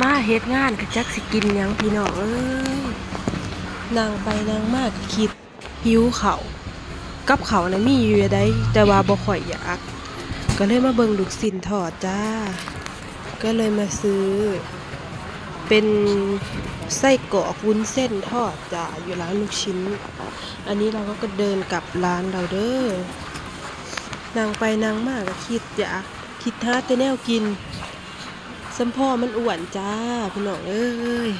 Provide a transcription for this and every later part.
มาเฮ็ดงานก็จักสิกินยังพี่น้องเอ้ยนางไปนางมากคิดหิวเขากับเขานะมีอยู่ได้ แต่ว่าบ่ค่อยอยาก ก็เลยมาเบิ่งลูกสินทอดจ้า ก็เลยมาซื้อ เป็นไส้กรอกวุ้นเส้นทอดจ้าอยู่ร้านลูกชิ้น อันนี้เราก็เดินกลับร้านเราเด้อนางไปนางมากก็คิดอยากคิดหาแต่แนวกิน สัมพ่อมันอ้วนจ้าพี่น้องเอ้ย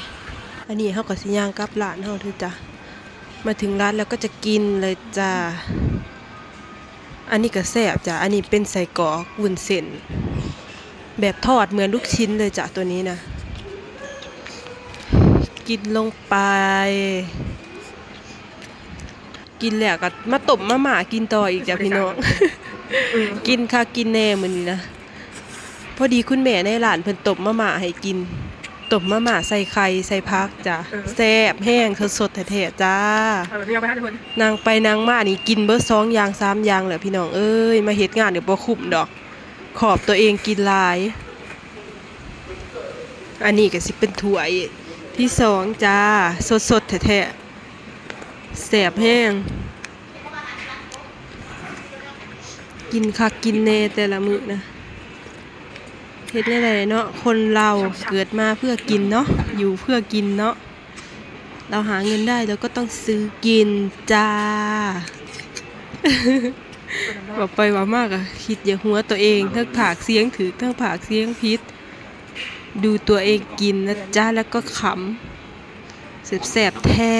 อันนี้เขาก็สิย่างกลับร้านเขาเถอะจ้ะมาถึงร้านแล้วก็จะกินเลยจ้าอันนี้ก็แซ่บจ้ะอันนี้เป็นใส่กรอกวุ้นเส้นแบบทอดเหมือนลูกชิ้นเลยจ้ะตัวนี้นะกินลงไป กินแล้วก็มาตบมาหมากินต่ออีกจ้ะพี่น้อง กินค่ะกินแน่มือนี้นะ พอดีคุณแม่ในร้านเพิ่นตบมะหม่าให้กินตบมะหม่าใส่ไข่ใส่พักจ้ะเออ แซ่บแห้งสดๆแท้ๆจ้า เอาแบบนี้เอาไปให้ทุกคนนางไปนางมานี่กินเบิดสองอย่างสามอย่างแหละพี่น้องเอ้ยมาเฮ็ดงานเดี๋ยวบ่คุ้มดอก ขอบตัวเองกินหลาย อันนี้ก็สิเป็นถ้วยที่สองจ้า สดๆแท้ๆแซ่บแห้ง กินคักกินแน่แต่ละมื้อนะ เฮ็ดได้ไดเนาะคนเราเกิดมาเพื่อกินเนาะอยู่เพื่อกินเนาะเราหาเงินได้เราก็ต้องซื้อกินจ้าบอกไปว่ามากอะคิดอย่าหัวตัวเองทั้งผากเสียงถือทั้งผากเสียงพิษ ดูตัวเองกินนะจ้าแล้วก็ขำแสบๆแท้